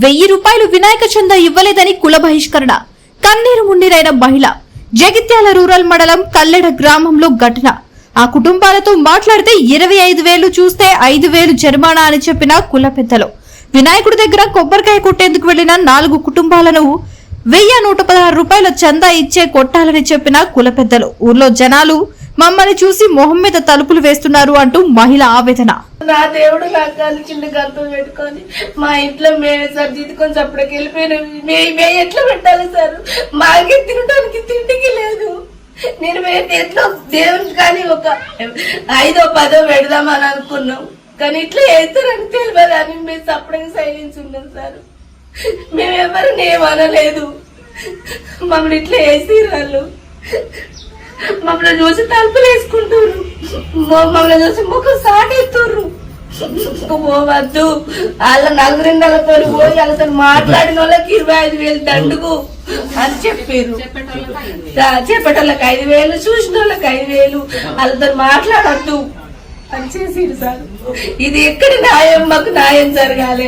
వెయ్యి రూపాయలు వినాయక చందా ఇవ్వలేదని కుల బహిష్కరణ. కన్నీరు మున్నీరైన మహిళ. జగిత్యాల రూరల్ మండలం కల్లెడ గ్రామంలో ఘటన. ఆ కుటుంబాలతో మాట్లాడితే ఇరవై ఐదు వేలు చూస్తే ఐదు వేలు జరిమానా అని చెప్పిన కుల పెద్దలు. వినాయకుడి దగ్గర కొబ్బరికాయ కొట్టేందుకు వెళ్ళిన నాలుగు కుటుంబాలను వెయ్యి నూట పదహారు రూపాయల చందా ఇచ్చే కొట్టాలని చెప్పిన కుల పెద్దలు. ఊర్లో జనాలు మమ్మల్ని చూసి మొహం మీద తలుపులు వేస్తున్నారు అంటూ మహిళ ఆవేదన. నా దేవుడు లగ్గాలు చిన్న గంతులు పెట్టుకొని మా ఇంట్లో మేమే సార్ దిద్దుకొని చప్పటికి వెళ్ళిపోయిన మే మే ఎట్లా పెట్టాలి సార్? మాకే తినడానికి తిండికి లేదు. నేను మేము ఎట్లా దేవుడికి కానీ ఒక ఐదో పదో పెడదామని అనుకున్నాం. కానీ ఇట్లా వేస్తారని తెలియదు అని మేము చప్పటికి సైలెన్స్ ఉన్నాం సార్. మేమెవరు నేమనలేదు మమ్మల్ని ఇట్లా వేసి వాళ్ళు. మమ్మల్ని చూసి తలుపులు వేసుకుంటారు మమ్మల్ని చూసి ముఖం సాటేస్తుర్రు. పోవద్దు వాళ్ళ నలుగురిండలతో పోయి వాళ్ళతో మాట్లాడిన వాళ్ళకి ఇరవై ఐదు వేలు దండుకు అని చెప్పారు చెప్పేటోళ్ళకి ఐదు వేలు చూసిన వాళ్ళకి ఐదు వేలు వాళ్ళతో మాట్లాడద్దు. అని చేసిరు సార్. ఇది ఎక్కడి న్యాయం? మాకు న్యాయం జరగాలి.